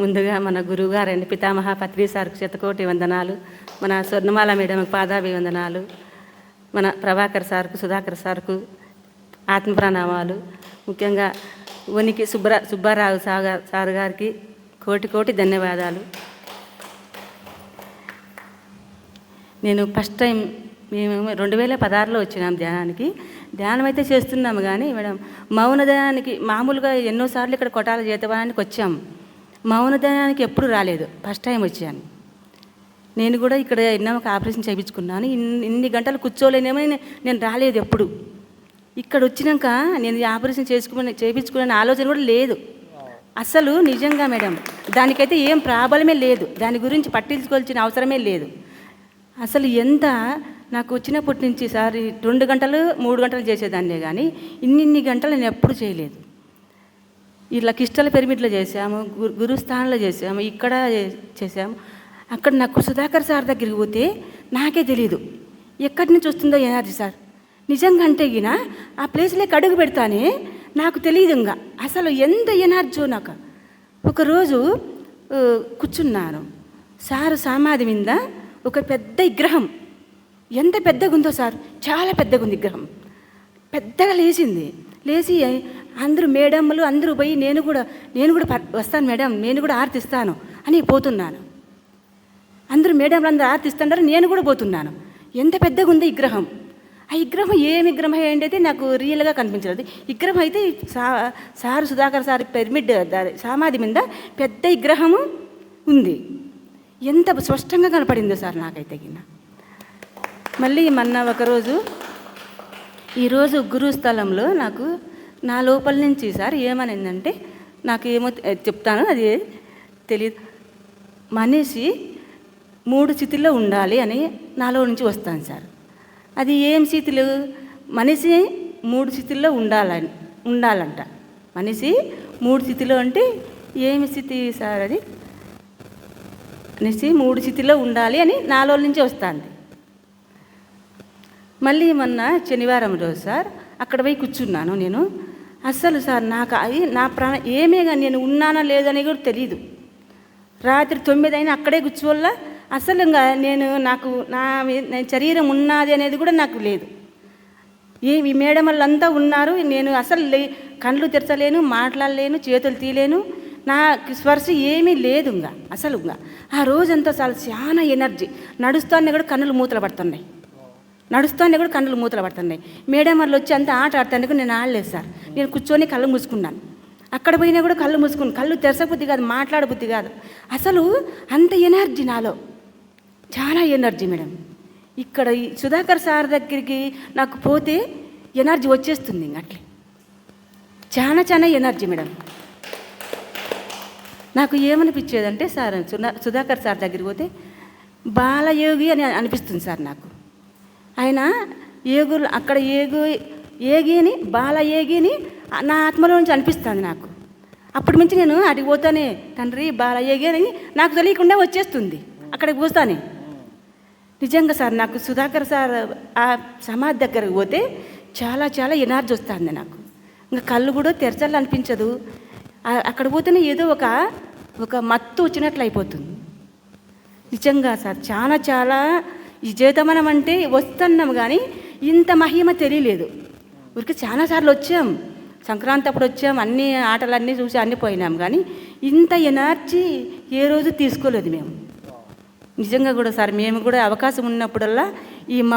ముందుగా మన గురువుగారైన పితామహ పత్రి సార్కు శతకోటి వందనాలు మన స్వర్ణమాల మేడం పాదాభివందనాలు మన ప్రభాకర్ సార్కు సుధాకర్ సార్కు ఆత్మప్రణామాలు. ముఖ్యంగా ఉనికి సుబ్బరా సుబ్బారావు సాగర్ సార్ గారికి కోటి కోటి ధన్యవాదాలు. నేను ఫస్ట్ టైం మేము రెండు వేల పదహారులో వచ్చినాం ధ్యానానికి. ధ్యానం అయితే చేస్తున్నాము కానీ మేడం మౌన ధ్యానానికి మామూలుగా ఎన్నోసార్లు ఇక్కడ కొటాల జీతవానికి వచ్చాము మౌన ధ్యానానికి ఎప్పుడు రాలేదు. ఫస్ట్ టైం వచ్చాను. నేను కూడా ఇక్కడ ఎన్నో ఒక ఆపరేషన్ చేయించుకున్నాను. ఇన్ని ఇన్ని గంటలు కూర్చోలేనేమో నేను- రాలేదు ఎప్పుడు. ఇక్కడ వచ్చినాక నేను ఈ ఆపరేషన్ చేసుకుని చేయించుకునే ఆలోచన కూడా లేదు. అసలు నిజంగా మేడం దానికైతే ఏం ప్రాబ్లమే లేదు. దాని గురించి పట్టించుకోవాల్సిన అవసరమే లేదు. అసలు ఎంత నాకు వచ్చినప్పటి నుంచి సార్ రెండు గంటలు మూడు గంటలు చేసేదాన్నే కానీ ఇన్నిన్ని గంటలు నేను ఎప్పుడు చేయలేదు. ఇలా కిష్టల పిరమిడ్లో చేసాము గురు గురుస్థానంలో చేసాము ఇక్కడ చేసాము అక్కడ నాకు సుధాకర్ సార్ దగ్గరికి పోతే నాకే తెలియదు ఎక్కడి నుంచి వస్తుందో ఎనర్జీ సార్? నిజంగా అంటే ఈయన ఆ ప్లేస్లోకి అడుగు పెడతానే నాకు తెలియదు ఇంకా. అసలు ఎంత ఎనర్జో నాకు. ఒకరోజు కూర్చున్నాను సారు సమాధి మీద ఒక పెద్ద విగ్రహం. ఎంత పెద్దగా ఉందో సార్? చాలా పెద్దగా ఉంది విగ్రహం. పెద్దగా లేచింది. లేచి అందరూ మేడమ్లు అందరూ పోయి నేను కూడా నేను కూడా ప- వస్తాను మేడం నేను కూడా ఆర్తిస్తాను అని పోతున్నాను. అందరూ మేడంలు అందరూ ఆర్తిస్తుంటారు నేను కూడా పోతున్నాను. ఎంత పెద్దగా ఉంది విగ్రహం? ఆ విగ్రహం ఏ విగ్రహం ఏంటైతే నాకు రియల్గా కనిపించలేదు. విగ్రహం అయితే సా సారు సుధాకర్ సార్ పిరమిడ్ సమాధి మీద పెద్ద విగ్రహము ఉంది. ఎంత స్పష్టంగా కనపడిందో సార్ నాకైతే గిన్న. మళ్ళీ మొన్న ఒకరోజు ఈరోజు గురుస్థలంలో నాకు నా లోపల నుంచి సార్ ఏమనిందంటే నాకు ఏమో చెప్తాను అది తెలియదు మనిషి మూడు స్థితిలో ఉండాలి అని నాలో నుంచి వస్తాను సార్. అది ఏం స్థితులు? మనిషి మూడు స్థితిలో ఉండాలని ఉండాలంట. మనిషి మూడు స్థితిలో అంటే ఏమి స్థితి సార్ అది? మనిషి మూడు స్థితిలో ఉండాలి అని నాలో నుంచి వస్తుంది. మళ్ళీ మొన్న శనివారం రోజు సార్ అక్కడ పోయి కూర్చున్నాను నేను. అస్సలు సార్ నాకు అది నా ప్రాణ ఏమే కానీ నేను ఉన్నానా లేదని కూడా తెలియదు రాత్రి తొమ్మిది అయినా అక్కడే కూర్చోవల్ల అసలు ఇంకా నేను నాకు నా నేను శరీరం ఉన్నది అనేది కూడా నాకు లేదు. ఏ ఈ మేడం వాళ్ళంతా ఉన్నారు. నేను అసలు లే కళ్ళు తెరచలేను మాట్లాడలేను చేతులు తీయలేను. నాకు స్పర్శ ఏమీ లేదు ఇంకా అసలు ఇంకా. ఆ రోజంతా చాలా చాలా ఎనర్జీ. నడుస్తానే కూడా కన్నులు మూతలు పడుతున్నాయి. నడుస్తూనే కూడా కళ్ళు మూతలు పడుతున్నాయి. మేడం వాళ్ళు వచ్చి అంతా ఆట ఆడతానికి కూడా నేను ఆడలేదు సార్. నేను కూర్చొని కళ్ళు మూసుకున్నాను. అక్కడ పోయినా కూడా కళ్ళు మూసుకుని కళ్ళు తెరసబుద్ధి కాదు మాట్లాడబుద్ధి కాదు. అసలు అంత ఎనర్జీ నాలో. చాలా ఎనర్జీ మేడం. ఇక్కడ ఈ సుధాకర్ సార్ దగ్గరికి నాకు పోతే ఎనర్జీ వచ్చేస్తుంది అట్లే. చాలా చాలా ఎనర్జీ మేడం. నాకు ఏమనిపించేదంటే సార్ సుధాకర్ సార్ దగ్గరికి పోతే బాలయోగి అని అనిపిస్తుంది సార్ నాకు. ఆయన ఏగు అక్కడ ఏగు ఏగిని బాల ఏగిని నా ఆత్మలో నుంచి అనిపిస్తుంది నాకు. అప్పటి నుంచి నేను అడిగి పోతానే తండ్రి బాల ఏగి అని నాకు తెలియకుండా వచ్చేస్తుంది అక్కడికి పోతానే. నిజంగా సార్ నాకు సుధాకర్ సార్ ఆ సమాధి దగ్గరకు పోతే చాలా చాలా ఎనర్జీ వస్తుంది నాకు. ఇంకా కళ్ళు కూడా తెరచాలి అనిపించదు. అక్కడ పోతేనే ఏదో ఒక ఒక మత్తు వచ్చినట్లు అయిపోతుంది. నిజంగా సార్ చాలా చాలా ఈ జీవితమనం అంటే వస్తున్నాం కానీ ఇంత మహిమ తెలియలేదు. ఊరికి చాలాసార్లు వచ్చాం. సంక్రాంతి అప్పుడు వచ్చాం. అన్ని ఆటలన్నీ చూసి అన్నీ పోయినాం కానీ ఇంత ఎనర్జీ ఏ రోజు తీసుకోలేదు మేము. నిజంగా కూడా సార్ మేము కూడా అవకాశం ఉన్నప్పుడల్లా ఈ మా